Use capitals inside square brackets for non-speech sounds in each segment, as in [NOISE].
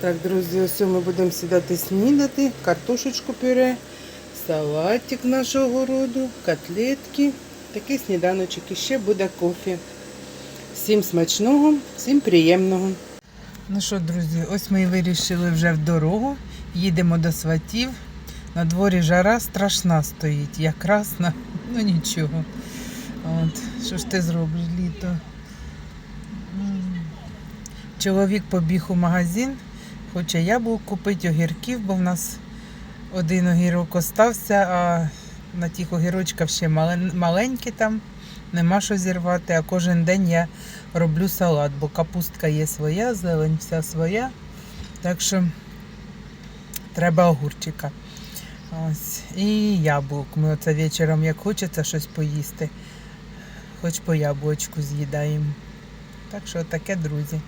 Так, друзі, ось ми будемо сідати снідати, картошечку пюре, салатик нашого городу, котлетки. Такий сніданочок. І ще буде кофе. Всім смачного, всім приємного. Ну що, друзі, ось ми і вирішили вже в дорогу. Їдемо до сватів. На дворі жара страшна стоїть. Якраз на ну нічого. От, що ж ти зробиш літо? Чоловік побіг у магазин, хоче яблук купити, огірків, бо в нас один огірок остався, а на тих огірочках ще маленькі там, нема що зірвати. А кожен день я роблю салат, бо капустка є своя, зелень вся своя. Так що треба огурчика. Ось. І яблук. Ми оце вечором, як хочеться щось поїсти, хоч по яблучку з'їдаємо. Так що таке, друзі.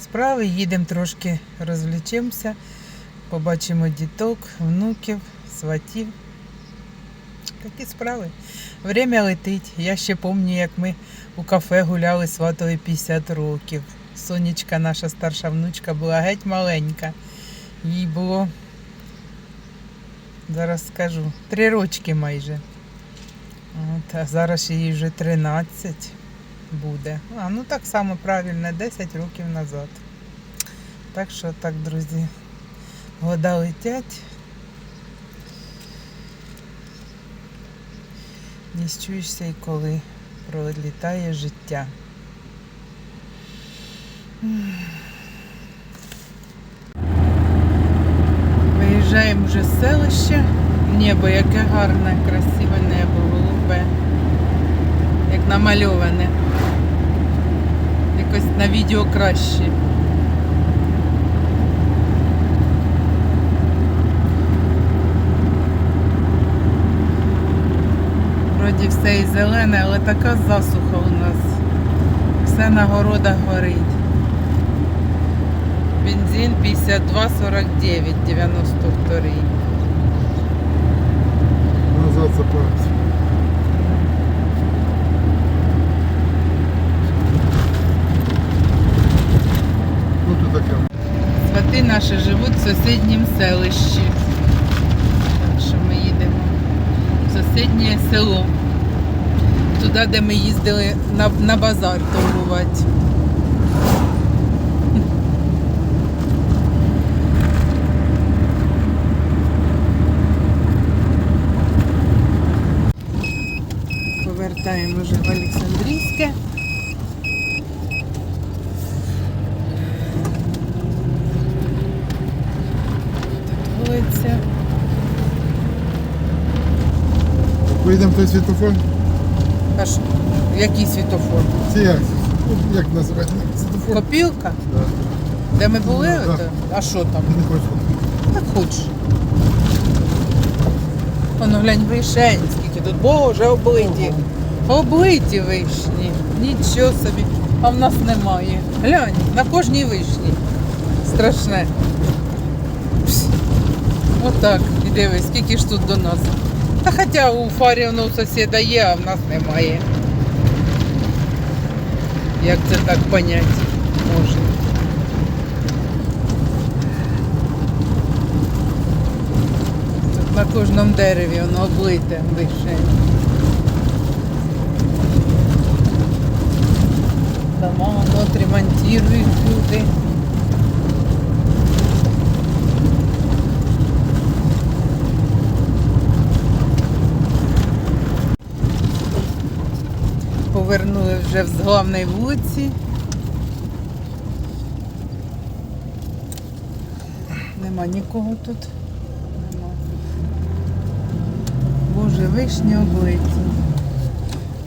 Справи їдемо трошки розвлічемося, побачимо діток, внуків, сватів. Такі справи. Время летить. Я ще пам'ятаю, як ми у кафе гуляли сватові 50 років. Сонечка, наша старша внучка, була геть маленька. Їй було, зараз скажу, три рочки майже. От, а зараз їй вже 13 буде. А, ну так само правильно, 10 років назад. Так що так, друзі, года летять. Не чуєшся і коли пролітає життя. Виїжджаємо вже з селища. Небо яке гарне, красиве небо, голубе, як намальоване. Якось на відео краще. Вроді все і зелене, але така засуха у нас. Все на городах горить. Бензин 52,49, 92. Назад запариться. Таке. Свати наші живуть в сусіднім селищі. Так що ми їдемо в сусіднє село. Туди, де ми їздили на, на базар торгувати. Повертаємо вже в Олександрійське. Вулиця. Поїдемо в той світофор. Аж який світофор? Це як? Ну, як називати? Світофор? Копілка? Да. Де ми були? Ну, ото? А що там? Не хочу. Так хочеш. Воно глянь вишень, скільки тут. Боже, облиті. Облиті вишні. Нічого собі. А в нас немає. Глянь, на кожній вишні. Страшне. Пс. Отак. І дивись, скільки ж тут до нас. Та хоча у Фарівну сусіда є, а в нас немає. Як це так понять можна? Тут на кожному дереві воно облите вишень. Дома от ремонтують люди. Повернули вже з головної вулиці. Нема нікого тут. Нема. Боже, вишні облиті.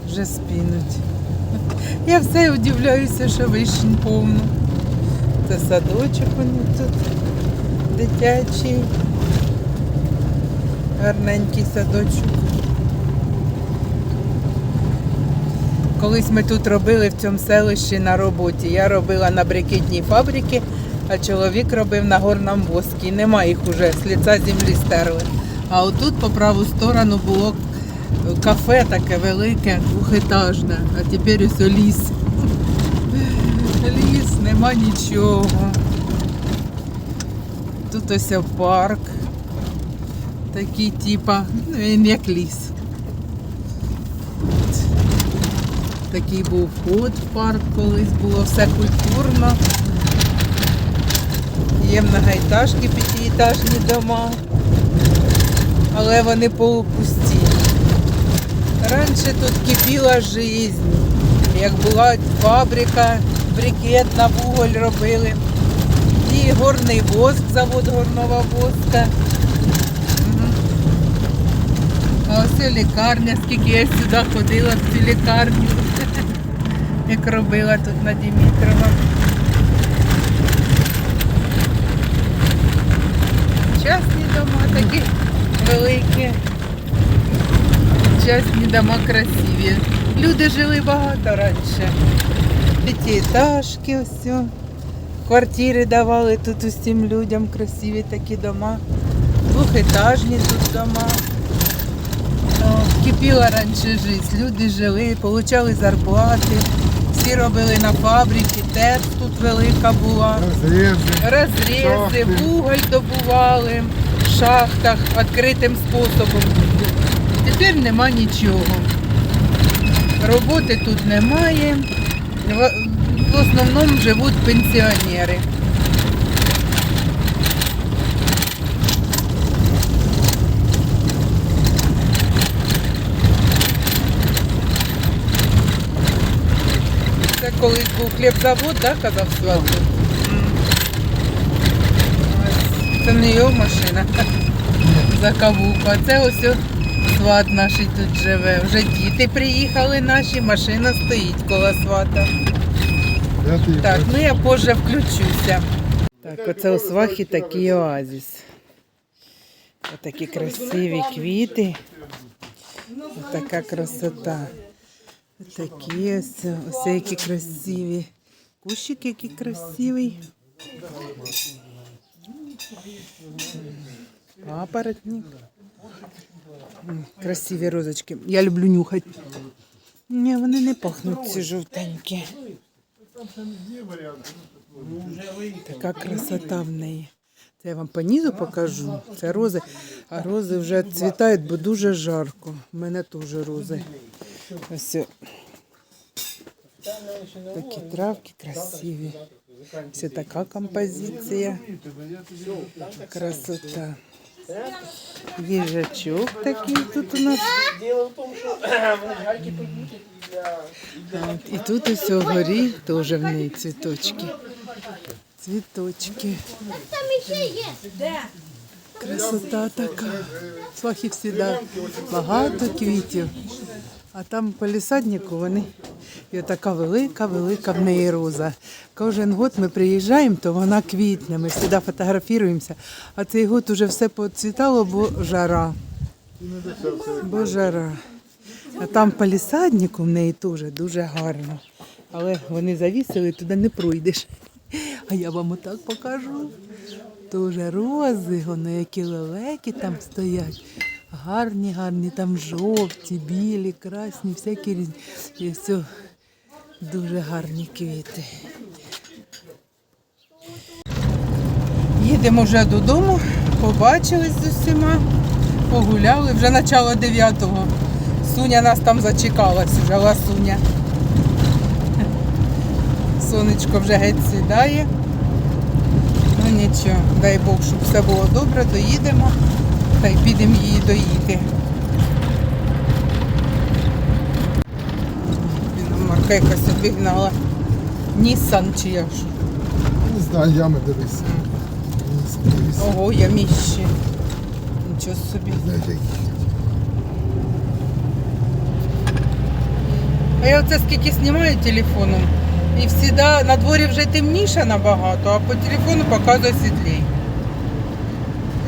Вже спінуть. Я все удивляюся, що вишень повно. Це садочок у них тут дитячий. Гарненький садочок. Колись ми тут робили в цьому селищі на роботі. Я робила на брикетній фабриці, а чоловік робив на горному воскі. Нема їх уже, з ліца землі стерли. А отут по праву сторону було кафе таке велике, двохетажне, а тепер ось ліс. Ліс, нема нічого. Тут ось парк. Такий типа, ну він як ліс. От. Такий був вход в парк колись, було все культурно. Є многоетажки, п'ятиэтажні дома, але вони полупусті. Раніше тут кипіла життя. Як була фабрика, брикет на вуголь робили. І горний воск, завод горного воска. Ось лікарня, скільки я сюди ходила в цю лікарню, [LAUGHS] як робила тут на Дімітрова. Частні дома такі великі. Частні дома красиві. Люди жили багато раніше. П'ятиэтажки ось. Квартири давали тут усім людям красиві такі дома. Двохетажні тут дома. Кипіла раніше життя. Люди жили, отримали зарплати. Всі робили на фабриці, ТЕЦ тут велика була. Розрізи, Шахти. вуголь добували в шахтах відкритим способом. Тепер нема нічого. Роботи тут немає. В основному живуть пенсіонери. Колись був хлібзавод, да, казав Сват? Це не його машина. За кавуку. А це ось сват наш тут живе. Вже діти приїхали наші, машина стоїть коло свата. Так, ну я позже включуся. Так, оце у свахі такий оазіс. Такі красиві квіти. Така красота. Такі ось, ось які красиві. Кущик який красивий. Папоротник. Красиві розочки. Я люблю нюхати. Ні, вони не пахнуть ці жовтенькі. Така красота в неї. Це я вам по низу покажу. Це рози. А рози вже цвітають, бо дуже жарко. У мене теж рози. Ось. Такі травки красиві. Все така композиція. Красота. Їжачок такий тут у нас. [COUGHS] От, І тут ось у горі теж в неї цвіточки. Цвіточки. Там ще є. Красота така. Свахи всегда багато квітів. А там по лісаднику вони. І така велика, велика в неї роза. Кожен год ми приїжджаємо, то вона квітне. Ми завжди фотографуємося. А цей год уже все поцвітало, бо жара. Бо жара. А там по лісаднику в неї теж дуже гарно. Але вони завісили, туди не пройдеш. А я вам отак покажу. Дуже рози, вони які лелеки там стоять. Гарні, гарні, там жовті, білі, красні, всякі різні. І все дуже гарні квіти. Їдемо вже додому, побачились з усіма, погуляли, вже начало 9-го. Суня нас там зачекалась, вже ласуня. Сонечко вже геть сідає. Ну нічого, дай Бог, щоб все було добре, доїдемо та й підемо її доїти. Марка якась обігнала. Нісан чи як ж. Не знаю, ями дивись. Дивись. Ого, яміще. Нічого собі. Знаєте, які. А я оце скільки знімаю телефоном. І всіда на дворі вже темніше набагато, а по телефону показує світлій.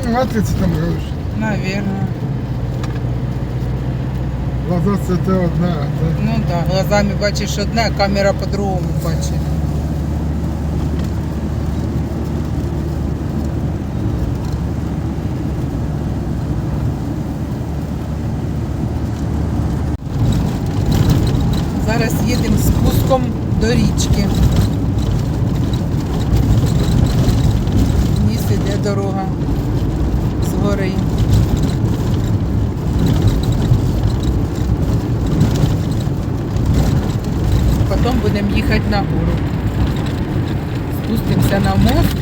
Ну, Матриці там робиш. Навірно. Глаза це те одна, а. Ну так, глазами бачиш одне, а камера по-другому бачить. Зараз їдемо спуском до річки. Ніс іде дорога з гори. Потім будемо їхати на гору. Спустимося на мост.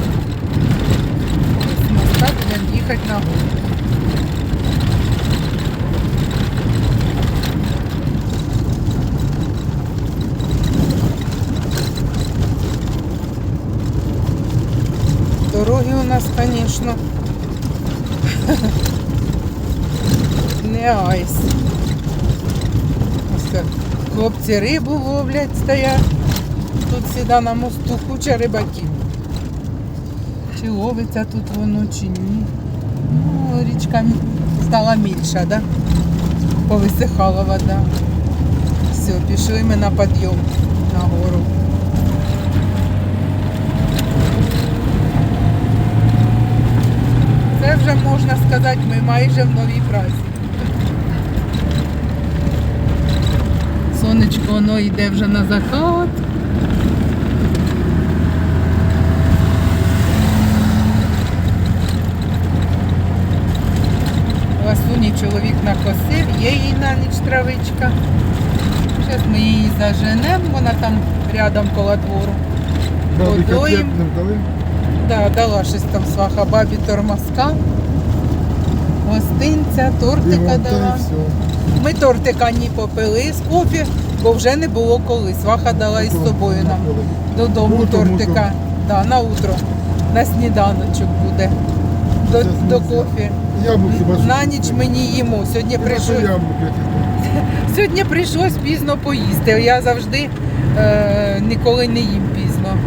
З моста будемо їхати на гору. Дороги у нас, звісно, [LAUGHS] не айс. Хлопці рибу ловлять, стоять. Тут сюди на мосту куча рибаків. Чи ловиться тут воно, чи ні. Ну, річка стала більша, да? Повисихала вода. Все, пішли ми на підйом на гору. Це вже можна сказати, ми майже в новій прасі. Сонечко воно йде вже на заход. Ласуні чоловік накосив, є їй на ніч травичка. Зараз ми її заженемо, вона там рядом коло двору. Вдали? Да, дала щось там сваха бабі тормозка, гостинця, тортика дала. Ми тортика ні попили з кофі, бо вже не було коли. Сваха дала із собою нам додому тортика. Да, на утро, на сніданочок буде. До, до кофі. Яблук хіба що. На ніч ми не їмо. Сьогодні яких. [LAUGHS] сьогодні прийшлось пізно поїсти. Я завжди е, ніколи не їм пізно.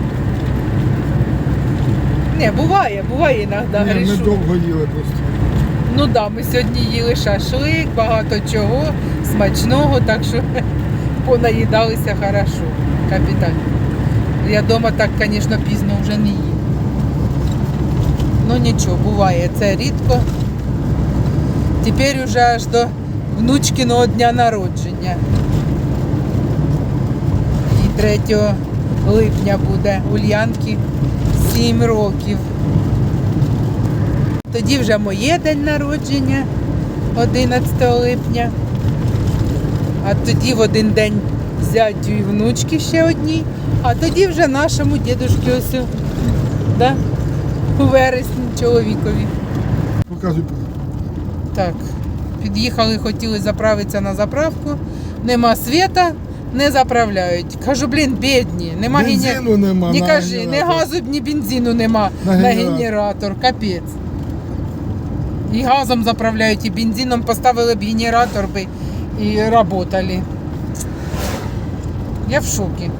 Не, буває, буває іноді. Ні, Ми грішу. довго їли просто. Ну да, ми сьогодні їли шашлик, багато чого, смачного, так що [LAUGHS] понаїдалися хорошо, капітально. Я вдома так, звісно, пізно вже не їм. Ну нічого, буває, це рідко. Тепер уже аж до внучкиного дня народження. І 3 липня буде Ульянки 7 років. Тоді вже моє день народження 11 липня. А тоді в один день зятю і внучки ще одні. А тоді вже нашому дідушки да? У вересні чоловікові. Показуй. Так, під'їхали, хотіли заправитися на заправку. Нема світа, не заправляють. Кажу, блін, бідні, нема. Бензину нема. Не на кажи, ні генератор. газу, ні бензину нема На на, генератор. генератор. Капець. І газом заправляють, і бензином поставили б генератор би і працювали. Я в шокі.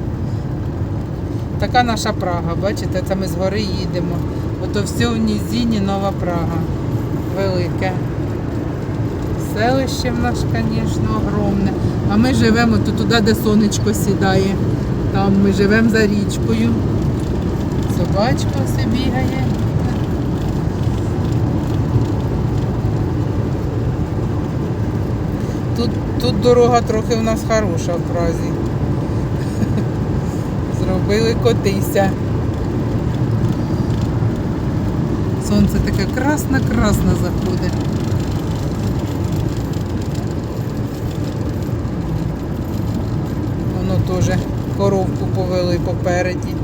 Така наша Прага, бачите, це ми з гори їдемо. Ото все в низині нова Прага. Велике. Селище в нас, звісно, огромне. А ми живемо то туди, де сонечко сідає. Там ми живемо за річкою. Собачка все бігає. Тут, тут дорога трохи в нас хороша в Празі. [LAUGHS] Зробили котися. Сонце таке красно-красно заходить. Воно теж коровку повели попереді.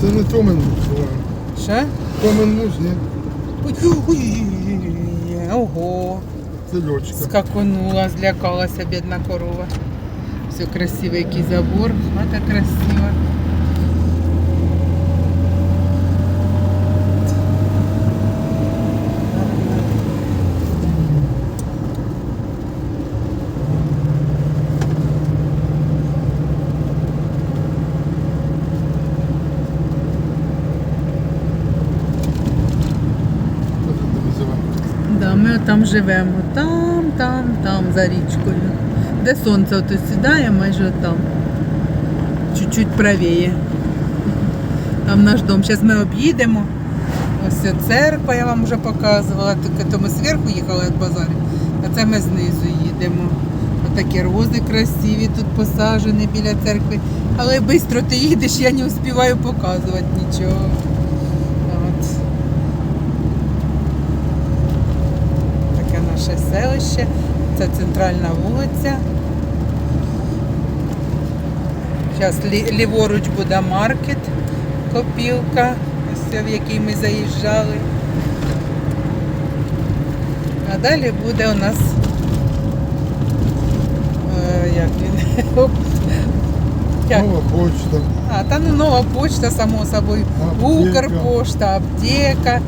Це не Томен муж. Ще? Томен муж, ні. Ой-ой-ой-ой-ой. Ого. Це льочка. Скаконула, злякалася бідна корова. Все красивий який забор, хата красива. Це тут називаємо. Да, ми там живемо. Там, там, там, за річкою. Де сонце ото сідає, майже там. Чуть-чуть правіє. Там наш дом. Зараз ми об'їдемо. Ось церква, я вам вже показувала. Тільки то ми зверху їхали від базару, а це ми знизу їдемо. Отакі рози красиві тут посаджені біля церкви. Але швидко ти їдеш, я не успіваю показувати нічого. От. Таке наше селище. Це центральна вулиця. Зараз ліворуч буде маркет, копілка, ось в який ми заїжджали. А далі буде у нас е, як він? [LAUGHS] Як? Нова почта. А, та ну нова почта, само собою. Аптека. Укрпошта, аптека.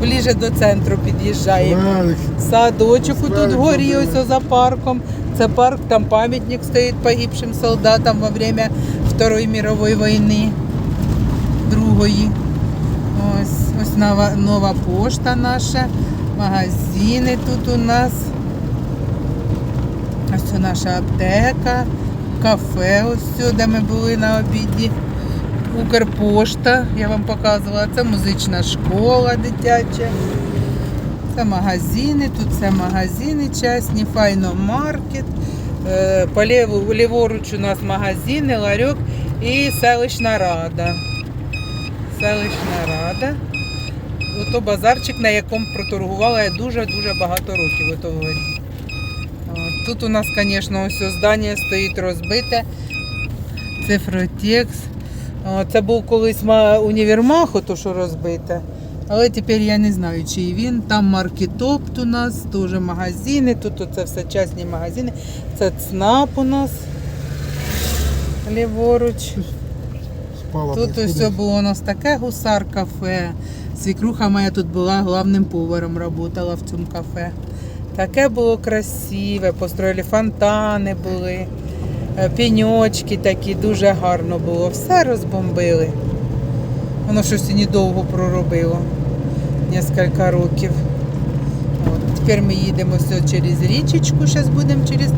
Ближе до центру під'їжджає. Ларик. Садочок тут горі ось за парком. Це парк, там пам'ятник стоїть погибшим солдатам во время Второї мирової війни. Другої. Ось, ось нова, нова пошта наша. Магазини тут у нас. Ось наша аптека, кафе, ось сюди, ми були на обіді. Укрпошта, я вам показувала. Це музична школа дитяча. Це магазини, тут це магазини частні, файномаркет. Е, ліворуч у нас магазини, ларьок і селищна рада. Селищна рада. Ото базарчик, на якому проторгувала я дуже-дуже багато років. Тут у нас, звісно, ось здання стоїть розбите. Цифротекс. Це був колись ма- універмаг, ото що розбите. Але тепер я не знаю, чий він. Там маркетопт у нас, теж магазини. Тут оце все частні магазини. Це ЦНАП у нас. Ліворуч. Спала. Тут ось все було у нас таке гусар кафе. Свікруха моя тут була главним поваром, працювала в цьому кафе. Таке було красиве, построїли фонтани були, пеньочки такі, дуже гарно було. Все розбомбили. Воно щось недовго проробило. Кілька років. От. Тепер ми їдемо все через річечку, зараз будемо через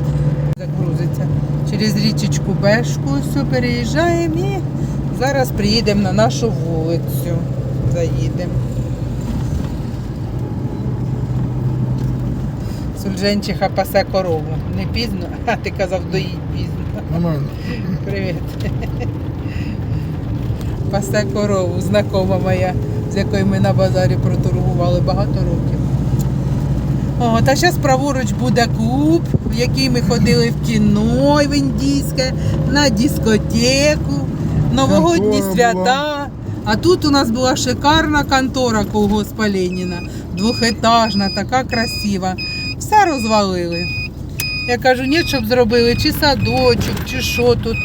загрузиться. Через річечку Бешку все переїжджаємо і зараз приїдемо на нашу вулицю. Заїдемо. Сульженчиха пасе корову. Не пізно, [LAUGHS] а ти казав, доїть пізно. Нормально. Привіт. Пасе корову, знакома моя, з якою ми на базарі проторгували багато років. О, та зараз праворуч буде клуб, в який ми ходили в кіно в індійське, на дискотеку, новогодні Контора свята. А тут у нас була шикарна контора колгоспа Леніна, двохетажна, така красива. Все розвалили. Я кажу, ні, щоб зробили чи садочок, чи що тут.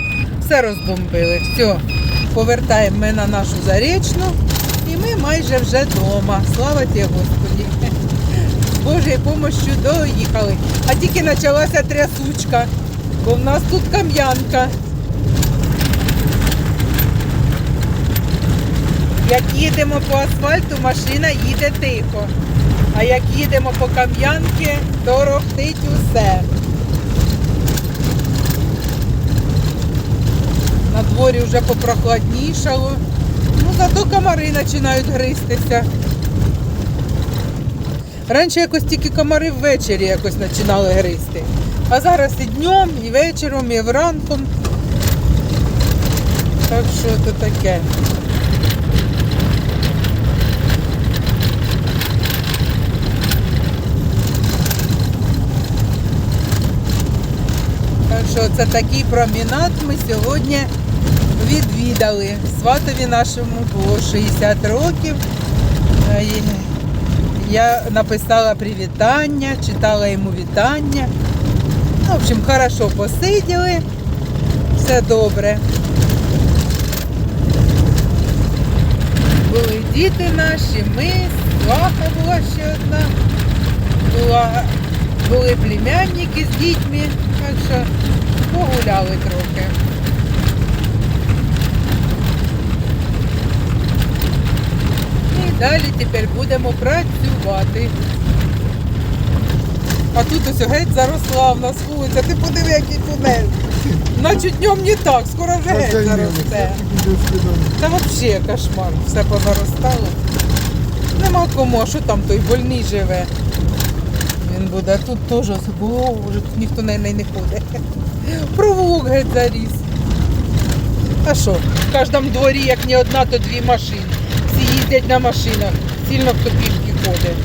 Все розбомбили. Все, повертаємо ми на нашу зарічну і ми майже вже вдома. Слава ті Господі. З Божою помощю доїхали. А тільки почалася трясучка, бо в нас тут кам'янка. Як їдемо по асфальту, машина їде тихо. А як їдемо по кам'янки, то рохтить усе. На дворі вже попрохладнішало. Ну, зато комари починають гристися. Раніше якось тільки комари ввечері якось починали гризти. А зараз і днем, і вечором, і вранком. Так що це таке. Так що це такий промінат ми сьогодні відвідали. Сватові нашому було 60 років. Е, Я написала привітання, читала йому вітання. Ну, В общем, хорошо посиділи, все добре. Були діти наші, ми, сваха була ще одна. Була, були племянники з дітьми, так що погуляли трохи. І далі тепер будемо працювати. А тут ось геть заросла в нас вулиця. Ти подиви, який тунель. Наче днем не так, скоро вже геть заросте. Та взагалі кошмар, все позаростало. Нема кому, а що там той больний живе. Він буде, а тут теж було, вже тут ніхто на неї не ходить. Провулок геть заріс. А що? В кожному дворі, як не одна, то дві машини. Їздять на машинах. Сильно хто пішки ходить.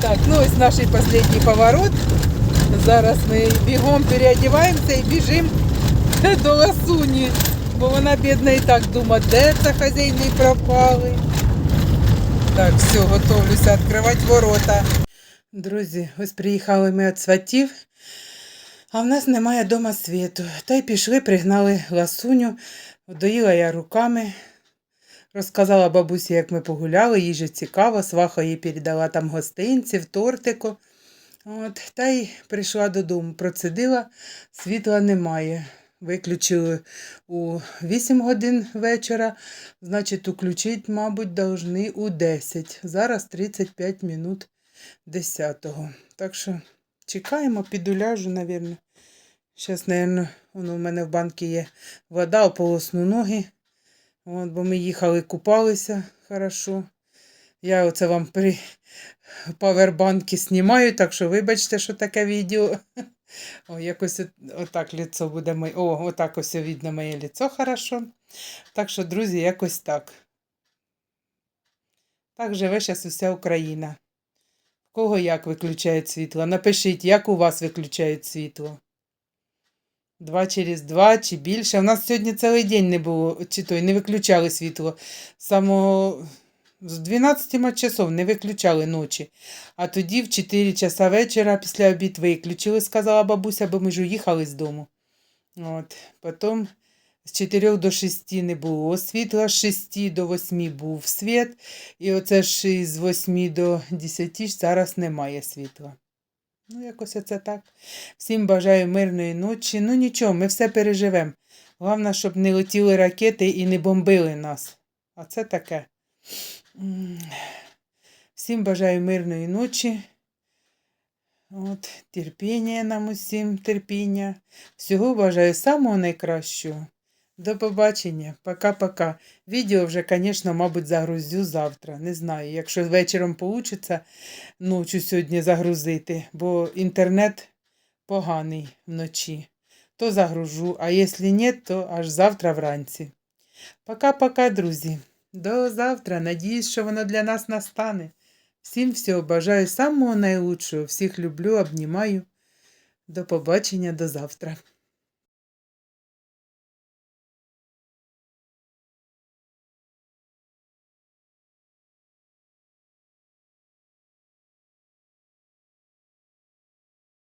Так, ну ось наш останній поворот. Зараз ми бігом переодіваємося і біжимо до ласуні. Бо вона бідна і так думає, де це хазяйни пропали. Так, все, готовлюся відкривати ворота. Друзі, ось приїхали ми від сватів, а в нас немає дома світу. Та й пішли, пригнали ласуню, доїла я руками. Розказала бабусі, як ми погуляли, їй же цікаво, сваха їй передала там гостинців, тортику. От, та й прийшла додому, процедила, світла немає. Виключили у 8 годин вечора, значить, уключити, мабуть, должны у 10. Зараз 35 минут 10-го. Так що чекаємо, підуляжу, мабуть. Зараз, мабуть, воно в мене в банки є вода, ополосну ноги. От, бо ми їхали, купалися хорошо. Я оце вам при павербанки знімаю, так що вибачте, що таке відео. [LAUGHS] О, якось от- отак лицо буде моє. О, отак ось видно моє лицо хорошо. Так що, друзі, якось так. Так живе зараз уся Україна. В кого як виключають світло? Напишіть, як у вас виключають світло. Два через два чи більше. У нас сьогодні цілий день не було, чи той не виключали світло. З Самого з 12 часов не виключали ночі. А тоді в 4 часа вечора після обід виключили, сказала бабуся, бо ми ж уїхали з дому. От. Потім з 4 до 6 не було світла, з 6 до 8 був світ, і оце ж із 8 до 10 зараз немає світла. Ну, якось оце так. Всім бажаю мирної ночі. Ну нічого, ми все переживемо. Головне, щоб не летіли ракети і не бомбили нас. А це таке. Всім бажаю мирної ночі. От, терпіння нам усім, терпіння. Всього бажаю самого найкращого. До побачення. Пока-пока. Відео вже, звісно, мабуть, загрузю завтра. Не знаю, якщо вечором вийде ночі сьогодні загрузити, бо інтернет поганий вночі. То загружу, а якщо ні, то аж завтра вранці. Пока-пока, друзі. До завтра. Надіюсь, що воно для нас настане. Всім всього бажаю самого найлучшого. Всіх люблю, обнімаю. До побачення до завтра.